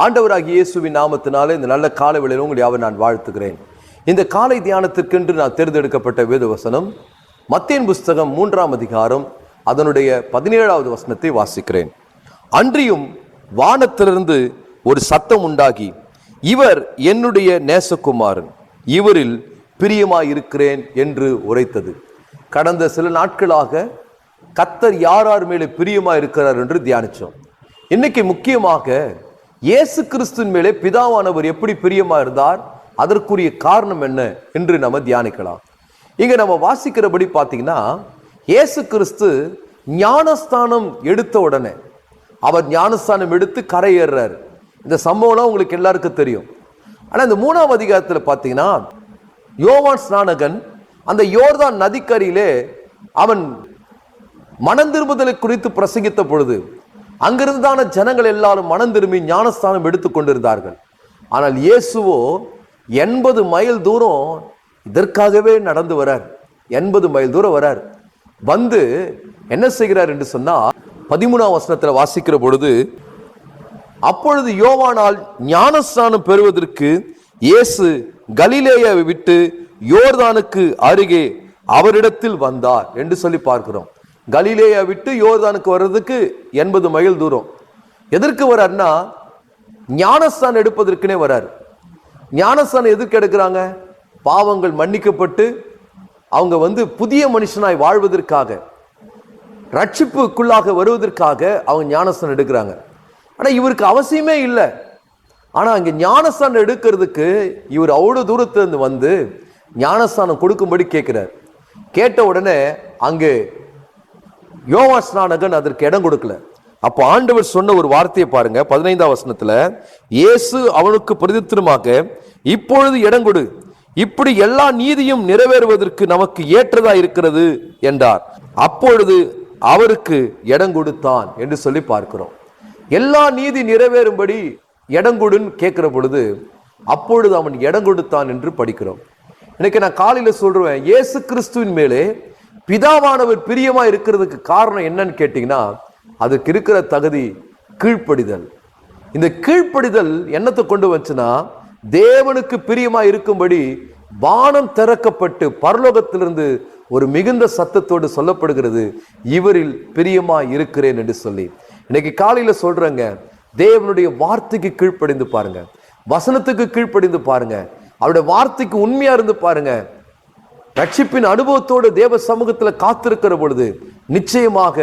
ஆண்டவராகிய இயேசுவின் நாமத்தினாலே இந்த நல்ல காலை வேளையில் உங்களை யாவை நான் வாழ்த்துகிறேன். இந்த காலை தியானத்திற்கென்று நான் தேர்ந்தெடுக்கப்பட்ட வேத வசனம் மத்தியன் புஸ்தகம் மூன்றாம் அதிகாரம் அதனுடைய பதினேழாவது வசனத்தை வாசிக்கிறேன். அன்றியும் வானத்திலிருந்து ஒரு சத்தம் உண்டாகி இவர் என்னுடைய நேசகுமாரன் இவரில் பிரியமாயிருக்கிறேன் என்று உரைத்தது. கடந்த சில நாட்களாக கத்தர் யார் யார் மேலே பிரியமாக இருக்கிறார் என்று தியானிச்சோம். இன்னைக்கு முக்கியமாக இயேசு கிறிஸ்துவின் மேலே பிதாவானவர் எப்படி பிரியமா இருந்தார்? அதற்குரிய காரணம் என்ன என்று நம்ம தியானிக்கலாம். இங்க நம்ம வாசிக்கிறபடி பார்த்தீங்கன்னா இயேசு கிறிஸ்து ஞானஸ்தானம் எடுத்த உடனே அவர் ஞானஸ்தானம் எடுத்து கரையேறுறாரு. இந்த சம்பவம்லாம் உங்களுக்கு எல்லாருக்கும் தெரியும். ஆனால் இந்த மூணாவது அதிகாரத்தில் பார்த்தீங்கன்னா யோவான் ஸ்நானகன் அந்த யோர்தான் நதிக்கரையிலே அவன் மனம் திரும்புதலை குறித்து பிரசங்கித்த பொழுது அங்கிருந்தான ஜனங்கள் எல்லாரும் மனம் திரும்பி ஞானஸ்தானம் எடுத்துக்கொண்டிருந்தார்கள் ஆனால் இயேசுவோ எண்பது மைல் தூரம் இதற்காகவே நடந்து வரார். எண்பது மைல் தூரம் வரார். வந்து என்ன செய்கிறார் என்று சொன்னால் பதிமூணாம் வசனத்தில் வாசிக்கிற பொழுது அப்பொழுது யோவானால் ஞானஸ்தானம் பெறுவதற்கு இயேசு கலிலேயாவை விட்டு யோர்தானுக்கு அருகே அவரிடத்தில் வந்தார் என்று சொல்லி பார்க்கிறோம். கலிலேயா விட்டு யோர்தானுக்கு வர்றதுக்கு எண்பது மைல் தூரம். எதற்கு வர்றாருன்னா ஞானஸ்தான் எடுப்பதற்குனே வரார் ஞானஸ்தானம் எதுக்கு எடுக்கிறாங்க? பாவங்கள் மன்னிக்கப்பட்டு அவங்க வந்து புதிய மனுஷனாய் வாழ்வதற்காக ரட்சிப்புக்குள்ளாக வருவதற்காக அவங்க ஞானஸ்தானம் எடுக்கிறாங்க. ஆனால் இவருக்கு அவசியமே இல்லை. ஆனால் அங்கே ஞானஸ்தானம் எடுக்கிறதுக்கு இவர் அவ்வளோ தூரத்துலேருந்து வந்து ஞானஸ்தானம் கொடுக்கும்படி கேட்குறார். கேட்ட உடனே அங்கே யோவா ஸ்நானகன் அதற்கு இடம் கொடுக்கல. அப்போ ஆண்டவர் சொன்ன ஒரு வார்த்தையை பாருங்க பதினைந்தாம் வசனத்துல இயேசு அவனுக்கு பிரதித்திரமாக இப்பொழுது இடம் கொடு. இப்படி எல்லா நீதியும் நிறைவேறுவதற்கு நமக்கு ஏற்றதா இருக்கிறது? என்றார். அப்பொழுது அவருக்கு இடம் கொடுத்தான் என்று சொல்லி பார்க்கிறோம். எல்லா நீதி நிறைவேறும்படி இடம் கொடுன்னு கேட்கிற பொழுது அப்பொழுது அவன் இடம் கொடுத்தான் என்று படிக்கிறோம். இன்னைக்கு நான் காலையில சொல்றேன் இயேசு கிறிஸ்துவின் மேலே பிதாவானவர் பிரியமா இருக்கிறதுக்கு காரணம் என்னன்னு கேட்டீங்கன்னா அதுக்கு இருக்கிற தகுதி கீழ்ப்படிதல். இந்த கீழ்ப்படிதல் என்னத்தை கொண்டு வந்துச்சுன்னா தேவனுக்கு பிரியமா இருக்கும்படி வானம் திறக்கப்பட்டு பரலோகத்திலிருந்து ஒரு மிகுந்த சத்தத்தோடு சொல்லப்படுகிறது இவரில் பிரியமா இருக்கிறேன் என்று சொல்லி. இன்னைக்கு காலையில சொல்றேங்க தேவனுடைய வார்த்தைக்கு கீழ்ப்படிந்து பாருங்க. வசனத்துக்கு கீழ்ப்படிந்து பாருங்க. அவருடைய வார்த்தைக்கு உண்மையா இருந்து பாருங்க. ரட்சிப்பின் அனுபவத்தோடு தேவ சமூகத்தில் காத்திருக்கிற பொழுது நிச்சயமாக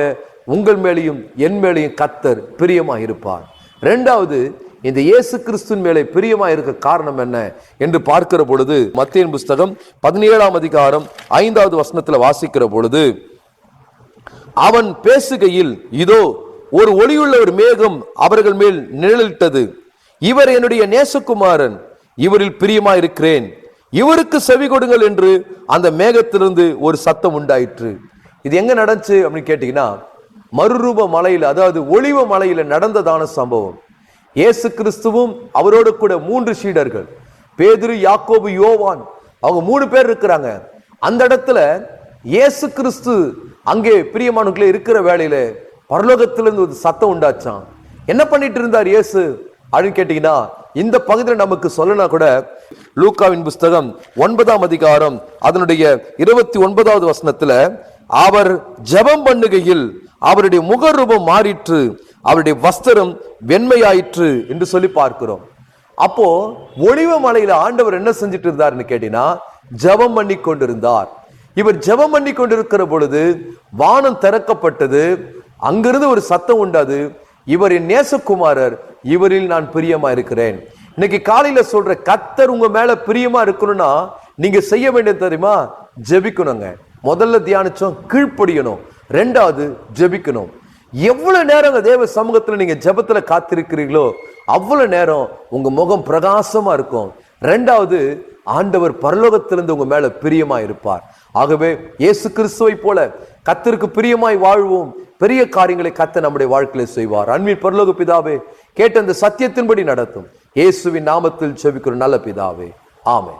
உங்கள் மேலேயும் என் மேலேயும் கத்தர் பிரியமாக இருப்பார் ரெண்டாவது இந்த இயேசு கிறிஸ்துவின் மேலே பிரியமாக இருக்க காரணம் என்ன என்று பார்க்கிற பொழுது மத்தியன் புஸ்தகம் பதினேழாம் அதிகாரம் ஐந்தாவது வசனத்தில் வாசிக்கிற பொழுது அவன் பேசுகையில் இதோ ஒரு ஒளியுள்ள ஒரு மேகம் அவர்கள் மேல் நிழலிட்டது. இவர் என்னுடைய நேசகுமாரன் இவரில் பிரியமாக இருக்கிறேன் இவருக்கு செவி கொடுங்கள் என்று அந்த மேகத்திலிருந்து ஒரு சத்தம் உண்டாயிற்று. இது எங்க நடந்துச்சு அப்படின்னு கேட்டீங்கன்னா மறுரூப மலையில் அதாவது ஒளிவ மலையில் நடந்ததான சம்பவம். இயேசு கிறிஸ்துவும் அவரோடு கூட மூன்று சீடர்கள் பேதிரு யாக்கோபு யோவான் அவங்க மூணு பேர் இருக்கிறாங்க. அந்த இடத்துல இயேசு கிறிஸ்து அங்கே பிரியமானுக்குள்ளே இருக்கிற வேலையில பரலோகத்திலிருந்து ஒரு சத்தம் உண்டாச்சான் என்ன பண்ணிட்டு இருந்தார் இயேசு அப்படின்னு கேட்டீங்கன்னா இந்த பகுதியில் நமக்கு சொல்லனா கூட லூக்காவின் புஸ்தகம் ஒன்பதாம் அதிகாரம் அதனுடைய இருபத்தி ஒன்பதாவது வசனத்துல அவர் ஜெபம் பண்ணுகையில் அவருடைய முகரூபம் மாறிற்று அவருடைய வஸ்திரம் வெண்மையாயிற்று என்று சொல்லி பார்க்கிறோம். அப்போ ஒளிவ மலையில ஆண்டவர் என்ன செஞ்சுட்டு இருந்தார்னு கேட்டீங்கன்னா ஜெபம் பண்ணி கொண்டிருந்தார். இவர் ஜெபம் பண்ணி கொண்டிருக்கிற பொழுது வானம் திறக்கப்பட்டது அங்கிருந்து ஒரு சத்தம் உண்டாது இவரின் நேசகுமாரர் இவரில் நான் பிரியமா இருக்கிறேன் இன்னைக்கு காலையில சொல்ற கத்தர் உங்க மேல பிரியமா இருக்கணும்னா நீங்க செய்ய வேண்டியது தெரியுமா? ஜெபிக்கணுங்க. முதல்ல தியானிச்சோம் கீழ்ப்படியணும். ரெண்டாவது ஜெபிக்கணும். எவ்வளவு நேரம் தேவ சமூகத்துல நீங்க ஜெபத்துல காத்திருக்கிறீங்களோ அவ்வளவு நேரம் உங்க முகம் பிரகாசமா இருக்கும். ரெண்டாவது ஆண்டவர் பரலோகத்திலிருந்து உங்க மேல பிரியமா இருப்பார். ஆகவே இயேசு கிறிஸ்துவை போல கத்தருக்கு பிரியமாய் வாழ்வோம். பெரிய காரியங்களை கத்த நம்முடைய வாழ்க்கையில செய்வார். அன்பின் பரலோக பிதாவே கேட்ட அந்த சத்தியத்தின்படி நடத்தும். இயேசுவின் நாமத்தில் செவிக்கிற நல்ல பிதாவே. ஆமே